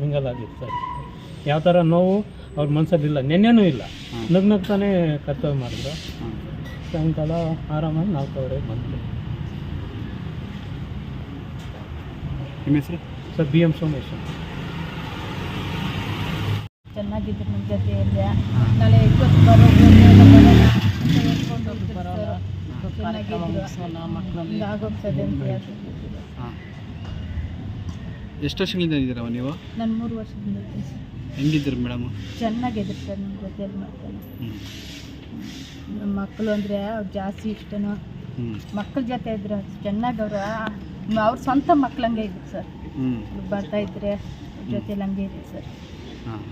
Mingle ಆಗಿತ್ತು sir. ಯಾವ ಥರ ನೋವು ಅವ್ರ ಮನಸ್ಸಲ್ಲಿಲ್ಲ ನೆನ್ನೆನೂ ಇಲ್ಲ. ನಗ್ ನಗ್ತಾನೆ ಕರ್ತವ್ಯ ಮಾಡಿದ್ರು. ಸಾಯಂಕಾಲ ಆರಾಮಾಗಿ ನಿಮ್ಮ ಹೆಸರು? Sir B M Somesh. ಚೆನ್ನಾಗಿದ್ರು ನಮ್ಮ ಜೊತೆಯಲ್ಲಿ. ನಾಳೆ ಇವತ್ತು ಬರೋದು ಹೇಳ್ಕೊಂಡು ಬರೋಲ್ಲ ಹಿಂಗಾಗೋಗ್ತದೆ ಅಂತ ಹೇಳ್ತಿದ್ರು ಹಾಂ ಎಷ್ಟು ವರ್ಷಗಳಿಂದ ಇದ್ದೀರಾ ನೀವು? ನಾನು ಮೂರು ವರ್ಷದಿಂದ ಇದ್ದೀನಿ ಸರ್. ಹೆಂಗಿದ್ದೀರಿ ಮೇಡಮ್? ಚೆನ್ನಾಗಿದ್ರು ಸರ್ ನಮ್ಮ ಜೊತೆಯಲ್ಲಿ ಮಾಡ್ತಾನೆ ಹ್ಞೂ ನಮ್ಮ ಮಕ್ಕಳು ಅಂದರೆ ಅವ್ರು ಜಾಸ್ತಿ ಇಷ್ಟನೋ. ಮಕ್ಕಳ ಜೊತೆ ಇದ್ರೆ ಚೆನ್ನಾಗಿ ಅವರು ಅವ್ರ ಸ್ವಂತ ಮಕ್ಳಂಗೆ ಇದ್ರು ಸರ್. ಬರ್ತಾ ಇದ್ರೆ ಅವ್ರ ಜೊತೆಲಿ ಹಂಗೆ ಇದ್ರು ಸರ್. ಹಾಂ.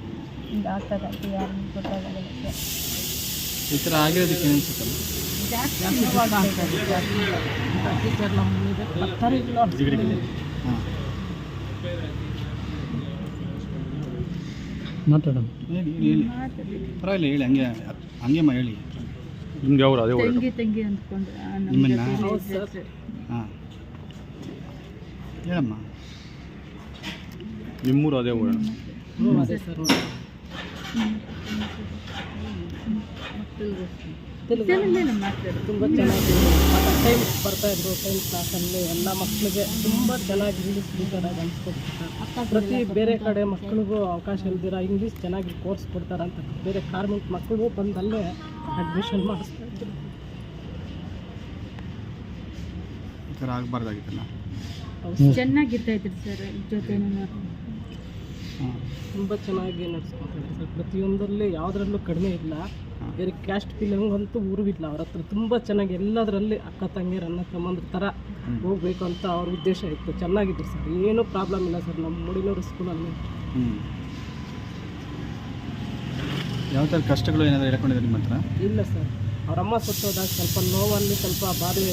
ಹಿಂಗೆ ಆಗ್ತದಂತೆ ಯಾರು ಗೊತ್ತಾಗಲ್ಲ ಸರ್ ಈ ಥರ ಆಗಿರೋದಕ್ಕೆ ಏನು ಅನ್ಸುತ್ತಲ್ಲ ಜಾಸ್ತಿ ನಮ್ಮ ಇದೆ ಜಾಸ್ತಿ. ಮಾತಾಡೋಣ ಹೇಳಿ ಹೇಳಿ ಪರವಾಗಿಲ್ಲ ಹೇಳಿ ಹಂಗೆ ಹಂಗೆ ಮಾ ಹೇಳಿ ನಿಮ್ಗೆ ಅವ್ರು ಅದೇ ತಂಗಿ ತಂಗಿ ಅಂದ್ಕೊಂಡು ಆ, ನಿಮ್ಮನ್ನ? ಹಾಂ ಹೇಳಮ್ಮ ನಿಮ್ಮೂರು ಅದೇ ಊರು ತೆಲುಗಲ್ಲೇ ಮಾತಾಡೋದು. ತುಂಬ ಚೆನ್ನಾಗಿ ಟೈಮ್ ಬರ್ತಾಯಿದ್ರು ಟೈಮ್ ಕ್ಲಾಸಲ್ಲಿ ಎಲ್ಲ ಮಕ್ಕಳಿಗೆ ತುಂಬ ಚೆನ್ನಾಗಿ ಇಂಗ್ಲೀಷ್ ಟೀಚರ್ ಆಗಿ ಅನ್ಸ್ಕೊಡ್ತಾರೆ ಪ್ರತಿ ಬೇರೆ ಕಡೆ ಮಕ್ಕಳಿಗೂ ಅವಕಾಶ ಇಲ್ದಿರ ಇಂಗ್ಲೀಷ್ ಚೆನ್ನಾಗಿ ಕೋರ್ಸ್ ಕೊಡ್ತಾರೆ ಅಂತ ಬೇರೆ ಕಾರ್ಮೆಂಟ್ ಮಕ್ಕಳಿಗೂ ಬಂದಲ್ಲೇ ಅಡ್ಮಿಷನ್ ಮಾಡಿಸ್ತಾ ಇದ್ರು ಈ ಥರ ಆಗಬಾರ್ದಾಗಿತ್ತಲ್ಲ ಸರ್ ತುಂಬ ಚೆನ್ನಾಗಿ ನಡೆಸ್ಕೊತಾರೆ ಸರ್ ಪ್ರತಿಯೊಂದರಲ್ಲಿ ಯಾವುದರಲ್ಲೂ ಕಡಿಮೆ ಇಲ್ಲ. ಬೇರೆ ಕ್ಯಾಸ್ಟ್ ಫೀಲಿಂಗ್ ಅಂತೂ ಊರುವಿಲ್ಲ ಅವ್ರ ಹತ್ರ ತುಂಬ ಚೆನ್ನಾಗಿ ಎಲ್ಲದರಲ್ಲಿ ಅಕ್ಕ ತಂಗಿಯರು ಅನ್ನ ತಮ್ಮಂದ್ರ ಥರ. ಹೋಗ್ಬೇಕು ಅಂತ ಅವ್ರ ಉದ್ದೇಶ ಇತ್ತು. ಚೆನ್ನಾಗಿದ್ರು ಸರ್. ಏನೂ ಪ್ರಾಬ್ಲಮ್ ಇಲ್ಲ ಸರ್. ನಮ್ಮ ಮುಡಿನೂರು ಸ್ಕೂಲಲ್ಲಿ ಯಾವ ಥರ ಕಷ್ಟಗಳು ಏನಾದರೂ ಹೇಳ್ಕೊಂಡಿದ್ದಾರೆ ನಿಮ್ಮ ಹತ್ರ? ಇಲ್ಲ ಸರ್. ಅವ್ರ ಅಮ್ಮ ಸುತ್ತೋದಾಗ ಸ್ವಲ್ಪ ನೋವಲ್ಲಿ ಸ್ವಲ್ಪ ಬಾರಿ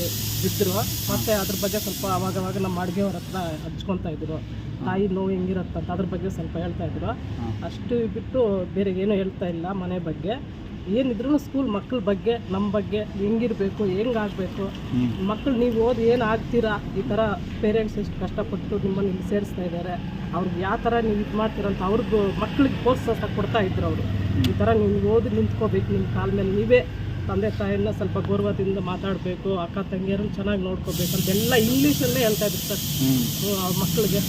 ಬಿದ್ದರು ಮತ್ತು ಅದ್ರ ಬಗ್ಗೆ ಸ್ವಲ್ಪ ಅವಾಗವಾಗ ನಮ್ಮ ಅಡುಗೆಯವ್ರ ಹತ್ರ ಹಚ್ಕೊತಾ ಇದ್ರು. ತಾಯಿ ನೋವು ಅಂತ ಅದ್ರ ಬಗ್ಗೆ ಸ್ವಲ್ಪ ಹೇಳ್ತಾ ಇದ್ರು. ಅಷ್ಟು ಬಿಟ್ಟು ಬೇರೆ ಏನೂ ಹೇಳ್ತಾ ಇಲ್ಲ ಮನೆ ಬಗ್ಗೆ. ಏನಿದ್ರು ಸ್ಕೂಲ್ ಮಕ್ಕಳ ಬಗ್ಗೆ ನಮ್ಮ ಬಗ್ಗೆ ಹೆಂಗಿರಬೇಕು ಹೆಂಗಾಗಬೇಕು. ಮಕ್ಕಳು ನೀವು ಓದಿ ಏನು ಆಗ್ತೀರಾ? ಈ ಥರ ಪೇರೆಂಟ್ಸ್ ಎಷ್ಟು ಕಷ್ಟಪಟ್ಟು ನಿಮ್ಮನ್ನು ಇಲ್ಲಿ ಸೇರಿಸ್ತಾ ಇದ್ದಾರೆ. ಅವ್ರಿಗೆ ಯಾವ ಥರ ನೀವು ಇದು ಮಾಡ್ತೀರಂತ ಅವ್ರಿಗೂ ಮಕ್ಕಳಿಗೆ ಪ್ರೋತ್ಸಾಹ ಕೊಡ್ತಾ ಇದ್ರು ಅವರು. ಈ ಥರ ನೀವು ಓದಿ ನಿಂತ್ಕೋಬೇಕು ನಿಮ್ಮ ಕಾಲ ಮೇಲೆ ನೀವೇ ತಂದೆ ತಾಯಿನ ಸ್ವಲ್ಪ ಗೌರವದಿಂದ ಮಾತಾಡಬೇಕು ಅಕ್ಕ ತಂಗಿಯರನ್ನು ಚೆನ್ನಾಗಿ ನೋಡ್ಕೋಬೇಕು ಅಂತೆಲ್ಲ ಇಂಗ್ಲೀಷಲ್ಲೇ ಹೇಳ್ತಾ ಇದ್ರು ಸರ್. ಆ ಮಕ್ಕಳಿಗೆ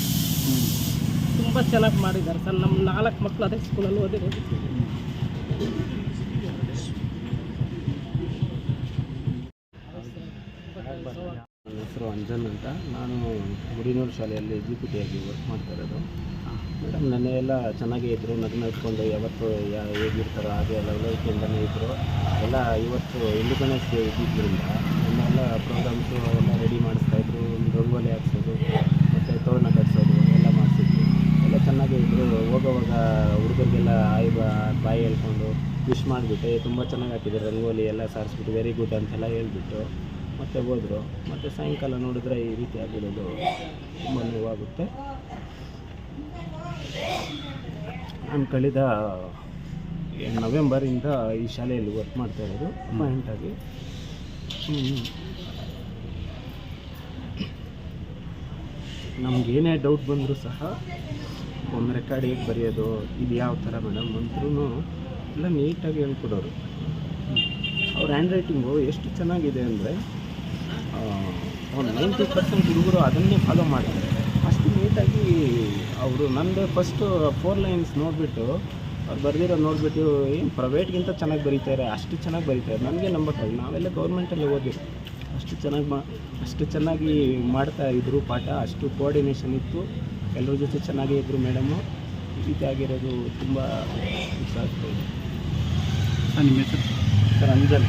ತುಂಬ ಚೆನ್ನಾಗಿ ಮಾಡಿದ್ದಾರೆ ಸರ್. ನಮ್ಮ ನಾಲ್ಕು ಮಕ್ಕಳು ಅದೇ ಸ್ಕೂಲಲ್ಲಿ ಓದಿರೋದು. ನನ್ನ ಹೆಸರು ಅಂಜನ್ ಅಂತ. ನಾನು ಗುಡಿನೂರು ಶಾಲೆಯಲ್ಲಿ ಎಕ್ಸಿಕ್ಯೂಟಿವ್ ವರ್ಕ್ ಮಾಡ್ತಾ ಇರೋದು. ಮೇಡಮ್ ನೆನ್ನೆ ಎಲ್ಲ ಚೆನ್ನಾಗೇ ಇದ್ದರು ನಗ್ನ ಇಟ್ಕೊಂಡು ಯಾವತ್ತು ಯಾ ಹೇಗಿರ್ತಾರೋ ಹಾಗೆ ಲವಲವಿಕೆಯಿಂದನೇ ಇದ್ದರು ಎಲ್ಲ ಇವತ್ತು ಇಂಡಿಪೆಂಡೆನ್ಸ್ ಡೇ ಇದ್ದಿದ್ದರಿಂದ ನನ್ನೆಲ್ಲ ಪ್ರೋಗ್ರಾಮ್ಸು ಎಲ್ಲ ರೆಡಿ ಮಾಡಿಸ್ತಾಯಿದ್ರು ರಂಗೋಲಿ ಹಾಕ್ಸೋದು, ಮತ್ತು ತೋರಣ ಕಟ್ಸೋದು ಎಲ್ಲ ಮಾಡಿಸಿದ್ವಿ. ಎಲ್ಲ ಚೆನ್ನಾಗೇ ಇದ್ದರು ಹೋಗೋವಾಗ ಹುಡುಗರಿಗೆಲ್ಲ ಆಯ್ ಬಾಯಿ ಹೇಳ್ಕೊಂಡು ವಿಶ್ ಮಾಡಿಬಿಟ್ಟೆ, ತುಂಬ ಚೆನ್ನಾಗಿ ಹಾಕಿದ್ದಾರೆ ರಂಗೋಲಿ ಎಲ್ಲ ಸಾರಿಸ್ಬಿಟ್ಟು ವೆರಿ ಗುಡ್ ಅಂತೆಲ್ಲ ಹೇಳ್ಬಿಟ್ಟು ಮತ್ತೆ ಹೋದರು. ಮತ್ತು ಸಾಯಂಕಾಲ ನೋಡಿದ್ರೆ ಈ ರೀತಿ ಆಗಿರೋದು ತುಂಬ ನೋವಾಗುತ್ತೆ. ನಾನು ಕಳೆದ ನವೆಂಬರಿಂದ ಈ ಶಾಲೆಯಲ್ಲಿ ವರ್ಕ್ ಮಾಡ್ತಾ ಇರೋದು. ಪಾಯಿಂಟಾಗಿ ನಮಗೇನೇ ಡೌಟ್ ಬಂದರೂ ಸಹ ಒಂದು ರೆಕಾರ್ಡ್ ಹೇಗೆ ಬರೆಯೋದು ಇದು ಯಾವ ಥರ ಮೇಡಮ್ ಅಂದ್ರೂ ಎಲ್ಲ ನೀಟಾಗಿ ಹೇಳ್ಕೊಡೋರು. ಅವ್ರ ಹ್ಯಾಂಡ್ ರೈಟಿಂಗು ಎಷ್ಟು ಚೆನ್ನಾಗಿದೆ ಅಂದರೆ ಒಂದು ನೈಂಟಿ ಪರ್ಸೆಂಟ್ ಹುಡುಗರು ಅದನ್ನೇ ಫಾಲೋ ಮಾಡ್ತಾರೆ. ಅಷ್ಟು ನೀಟಾಗಿ ಅವರು ನನ್ನದೇ ಫಸ್ಟು ಫೋರ್ ಲೈನ್ಸ್ ನೋಡಿಬಿಟ್ಟು ಅವ್ರು ಬರೆದಿರೋ ನೋಡಿಬಿಟ್ಟು ಏನು ಪ್ರೈವೇಟ್ಗಿಂತ ಚೆನ್ನಾಗಿ ಬರೀತಾರೆ ಅಷ್ಟು ಚೆನ್ನಾಗಿ ಬರೀತಾರೆ ನನಗೆ ನಂಬಕ್ಕಾಗಿ ನಾವೆಲ್ಲ ಗೌರ್ಮೆಂಟಲ್ಲಿ ಹೋದ್ವಿ ಅಷ್ಟು ಚೆನ್ನಾಗಿ ಮಾ ಅಷ್ಟು ಚೆನ್ನಾಗಿ ಮಾಡ್ತಾ ಇದ್ದರು ಪಾಠ ಅಷ್ಟು ಕೋಆರ್ಡಿನೇಷನ್ ಇತ್ತು. ಎಲ್ಲರ ಜೊತೆ ಚೆನ್ನಾಗೇ ಇದ್ದರು ಮೇಡಮು ಈ ರೀತಿ ಆಗಿರೋದು ತುಂಬ ಇಷ್ಟ ಆಗ್ತಾಯಿದೆ ಸರ್ ನಿಮ್ಮ ಹೆಸರು? ಸರ್ ಅಂಜಲ್.